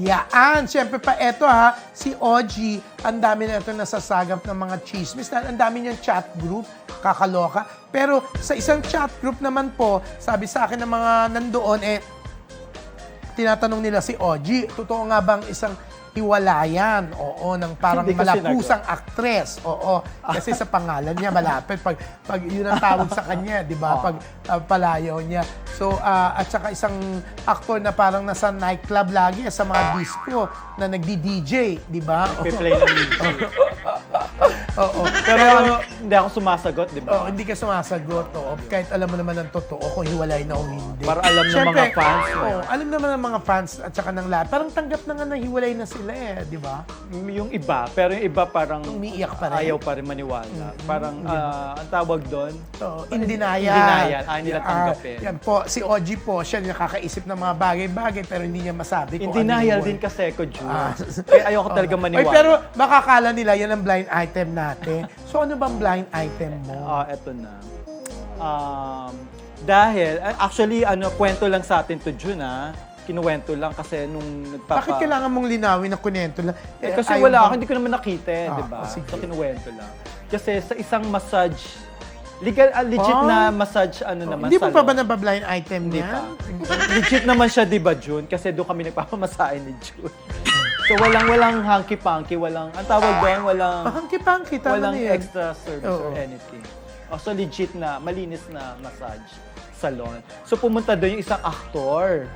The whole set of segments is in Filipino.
Yaan. Siyempre pa, eto ha, si OG, ang dami na ito nasasagap ng mga chismis. Ang dami niyang chat group, kakaloka. Pero sa isang chat group naman po, sabi sa akin ng mga nandoon, eh, tinatanong nila si OG, totoo nga bang isang hiwalayan, oo, ng parang Hindi ko malapusang actress, oo, kasi sa pangalan niya malapit, pag, pag yun ang tawag sa kanya, di ba, Oo. pag ah, palayaw niya. So, ah, at saka isang aktor na parang nasa nightclub lagi, sa mga disco, na nagdi-DJ, di ba? Pe-play ng music. Oo. Pero hindi ako sumasagot, di Oo, ba? hindi ka sumasagot, oo. Kahit alam mo naman ang totoo kung hiwalay na o hindi. Para alam ng Siyempre, mga fans. Oo, alam naman ng mga fans at saka ng lahat. Parang tanggap na nga na hiwalay na sila eh, di ba? Yung iba, pero yung iba parang Umiiyak pa rin. ayaw pa rin maniwala. Parang, ah, ang tawag doon, Oo, in denial. In denial. Ayaw nila Ah, tanggapin. yan po, si OG po, siya nakakaisip ng mga bagay-bagay pero hindi niya masabi in kung ano denial yung din kasi ako, June. Ah. Kaya ayoko talaga maniwala. pero makakala nila yan ang blind item natin. So ano bang blind item mo? Ah, eto na. Um, dahil, ah, actually, ano, kwento lang sa atin to June, ah. Kinuwento lang kasi nung nagpapa... Bakit kailangan mong linawin na kunento lang? Eh, kasi ayaw wala bang- ako, hindi ko naman nakita, eh, Ah, di ba? oh, sige. So, kinuwento lang. Kasi sa isang massage, legal, ah, legit Ah. na massage, ano naman, Hindi mo pa salon. ba nabablind item Hindi niya? pa. legit naman siya, di ba, June? Kasi doon kami nagpapamasahe ni June. So, walang, walang hanky-panky, walang, ang tawag doon, walang, Pahangki-pangki, tama walang na yun. extra service Oo. or anything. Oh, so, legit na, malinis na massage salon. So, pumunta doon yung isang aktor.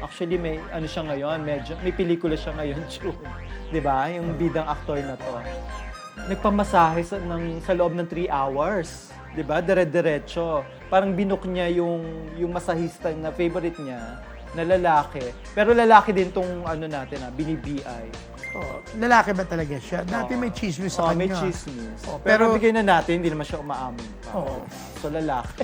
Actually, may ano siya ngayon, medyo, may pelikula siya ngayon, June. Di ba? Yung bidang aktor na to. Nagpamasahe sa, ng, sa loob ng 3 hours. Di ba? Dire-diretso. Parang binook niya yung, yung masahista na favorite niya na lalaki. Pero lalaki din tong ano natin, ah, bini-BI. Oh, lalaki ba talaga siya? Dati may chismis sa Oh, kanya. may chismis. Oh, pero, pero- bigay na natin, hindi naman siya umaamin pa. Oo. So, lalaki.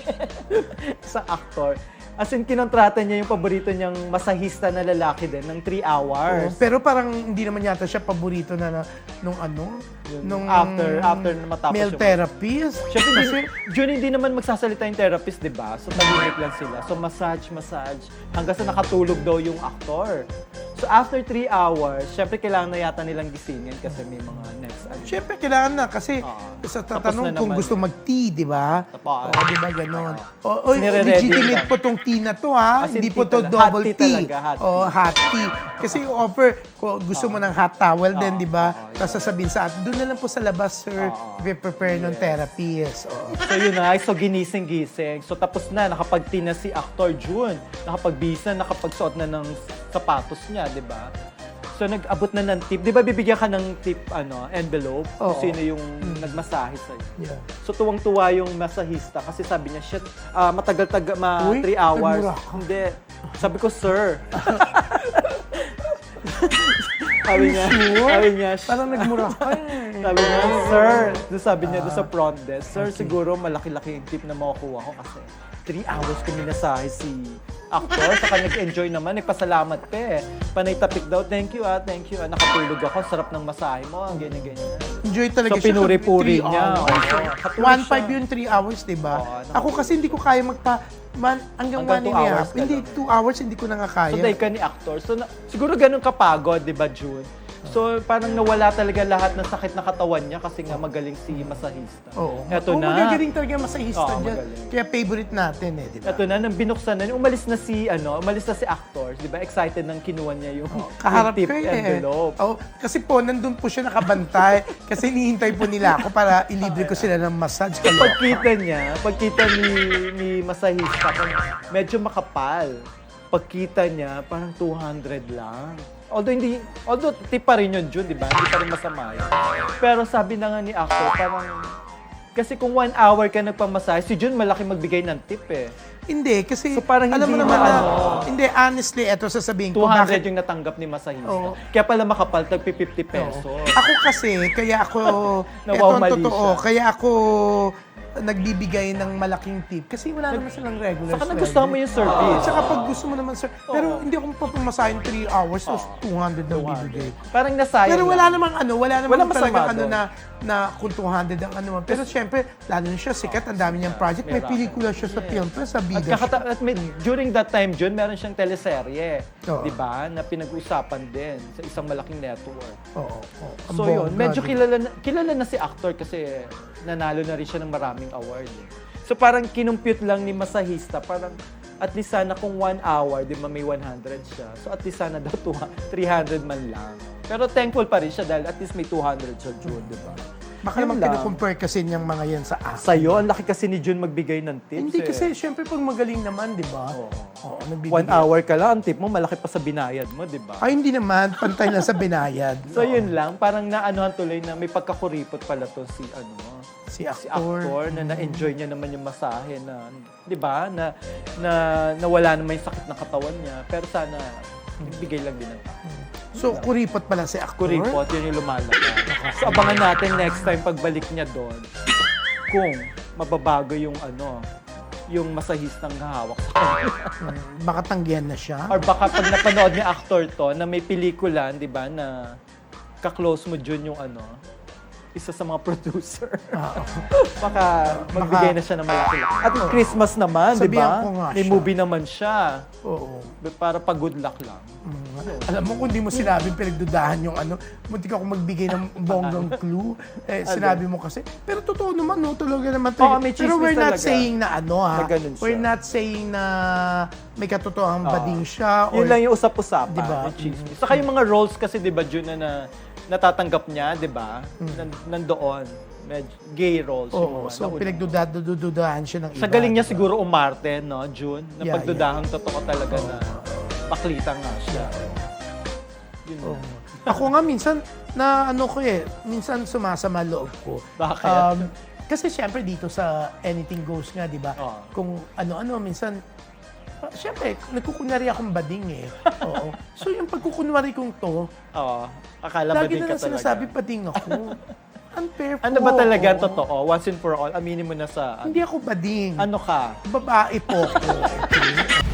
sa actor. As in, kinontrata niya yung paborito niyang masahista na lalaki din ng 3 hours. Oo, pero parang hindi naman yata siya paborito na, na nung ano? Yun, nung after- after na matapos male yung- therapist. Siyempre, hindi, Jun, hindi naman magsasalita yung therapist, di ba? So, tahimik lang sila. So, massage, massage. Hanggang sa nakatulog daw yung aktor. So, after 3 hours, syempre, kailangan na yata nilang gisingin kasi may mga next. Ano. Siyempre, kailangan na kasi Oo. sa tatanong na kung naman. gusto mag-tea, di ba? Tapos. Oo, di ba ganon? O, oy, Nire-ready legitimate lang. po tong tea na to, ha? As in Hindi tea po to talaga. double Hot tea tea. talaga, hot O, tea. hot tea. Kasi yung offer, kung gusto mo ng hot towel din, di ba? Tapos sasabihin sa atin, doon na lang po sa labas, sir. Oo. Prepare ng therapist. Oo. So yun na, so ginising-gising. So tapos na, nakapag na si actor June. Nakapag-bis na, nakapagsuot na ng sapatos niya, di ba? So nag-abot na ng tip. Di ba bibigyan ka ng tip, ano, envelope? Kung Oo. sino yung nagmasahe sa'yo. Yeah. So tuwang-tuwa yung masahista kasi sabi niya, shit, ah, matagal-tagal, ma Uy, 3 hours. nagmura ka. Hindi. Sabi ko, sir. sabi niya, Sure? sabi niya, Parang nagmura ka eh. sabi niya, sir, doon sabi niya doon sa front desk, sir, siguro malaki-laki yung tip na makukuha ko kasi 3 hours ko minasahe si actor, saka nag-enjoy naman, nagpasalamat pa eh. Panay tapik daw, thank you ah, thank you ah, nakatulog ako, sarap ng masahe mo, ang ganyan-ganyan. Enjoy talaga So, siya. pinuri-puri Three niya. hours. Oo. Hatuloy 1.5 siya. yung 3 hours, di ba? Oo, ano. Ako kasi hindi ko kaya magpa... Man, hanggang 1 Hanggang two and a half. hours ka Hindi, lang. 2 hours hindi ko na nga kaya. So, dahil ka ni actor. So, na, siguro ganun kapagod, di ba, June? So, parang nawala talaga lahat ng sakit na katawan niya kasi nga magaling si masahista. Oo. Oo, Eto na. magagaling talaga masahista Oo, dyan. magaling. Kaya favorite natin eh, di ba? Ito na, nang binuksan na, umalis na si, ano, umalis na si actors, di ba? Excited nang kinuha niya yung, Kaharap yung tip ka eh. envelope. Oh, kasi po, nandun po siya nakabantay. kasi hinihintay po nila ako para ilibre ko sila ng massage. Kalo. Pagkita niya, pagkita ni, ni masahista, medyo makapal. Pagkita niya, parang 200 lang. Although hindi, although tip pa rin yun, Jun, di ba? Hindi pa rin masama yun. Pero sabi na nga ni actor, parang, kasi kung one hour ka nagpamasahe, si Jun malaki magbigay ng tip eh. Hindi, kasi So, parang alam mo hindi naman na na, ano. hindi, honestly, eto sasabihin ko, 200 bakit yung natanggap ni masahista. Oo. Kaya pala makapal, tagpi 50 pesos. Ako kasi, kaya ako, eto ang Nawawmali totoo, siya. kaya ako nagbibigay ng malaking tip kasi wala naman silang regular Saka nagustuhan mo yung service. Tsaka pag gusto mo naman, sir, pero hindi ako papamasahin 3 hours, tapos 200 na bibigay. Parang nasayang Pero wala namang ano, wala namang Walang masama talagang ano doon. na, na kung 200 ang ano. Pero syempre, lalo na siya sikat, ang dami niyang project. May pelikula siya sa film, pero sa At, bida kakata- at may, during that time, Jun, meron siyang teleserye. Oo. Di ba? Na pinag-uusapan din sa isang malaking network. Oo. oo. Ang So yun, medyo di ba? kilala na, kilala na si actor kasi nanalo na rin siya ng maraming award. eh. So parang kinumpute lang ni Masahista, parang at least sana kung one hour, di ba may 100 siya. So at least sana daw 200, 300 man lang. Pero thankful pa rin siya dahil at least may 200 siya June, di ba? Baka naman kinukompare kasi niyang mga yan sa acting. Sa'yo, ang laki kasi ni June magbigay ng tips Hindi eh. kasi, syempre, pag magaling naman, di ba? Oo. Oo, nagbibigay. One hour ka lang, ang tip mo malaki pa sa binayad mo, di ba? Ay, hindi naman. Pantay lang sa binayad. So yun lang, parang naanuhan tuloy na may pagkakuripot pala to si ano, Si si actor. actor na na-enjoy niya naman yung masahe na, 'di ba? Na na nawala naman yung sakit ng katawan niya, pero sana bigay lang din ng tao. So, kuripot pala si actor. Kuripot, yun yung lumalaki. So abangan natin next time pagbalik niya doon kung mababago yung ano, yung masahistang hawak sa kanya. Mm, Baka tanggihan na siya. Or baka pag napanood ni actor to na may pelikula, 'di ba, na ka-close mo Jun yung ano, isa sa mga producer. Oo. baka magbigay na siya ng malaki. At Christmas naman, di Sabihan ba? ko nga May siya. movie naman siya. Oo. Para pa good luck lang. Mm. Alam mo, kung di mo sinabi, pinagdudahan yung ano, muntik ako magbigay ng bonggang clue. Eh, sinabi mo kasi. Pero totoo naman, no? Talaga naman Oo, talaga. may Pero chismis we're not talaga. saying na ano, ha? Na ganun siya. We're not saying na may katotohang Oo. bading siya. Or, Yun lang yung usap-usapan. Di ba? yung chismis. Saka yung mga roles kasi, di ba, Jun, na, na natatanggap niya, di ba? Nan, nandoon. Medyo gay roles. yung. Oo, mga so nauna. pinagdudahan siya ng iba. Sa galing niya di ba? siguro umarte, no, June? Na Yeah, pagdudahang totoo talaga na paklita nga siya. Yun. Oo. Ako nga minsan, na ano ko eh, minsan sumasama loob ko. Bakit? Um, kasi syempre dito sa Anything Goes nga, di ba? Oo. Kung ano-ano, minsan, uh, syempre, nagkukunwari akong bading eh. Oo. So yung pagkukunwari kong to, Oo. Akala ba lagi din na ka lang talaga? sinasabi bading ako. Unfair po. Ano ba talaga ang Oo. totoo? Once and for all, aminin mo na sa... Hindi ako bading. Ano ka? Babae po ako. Okay?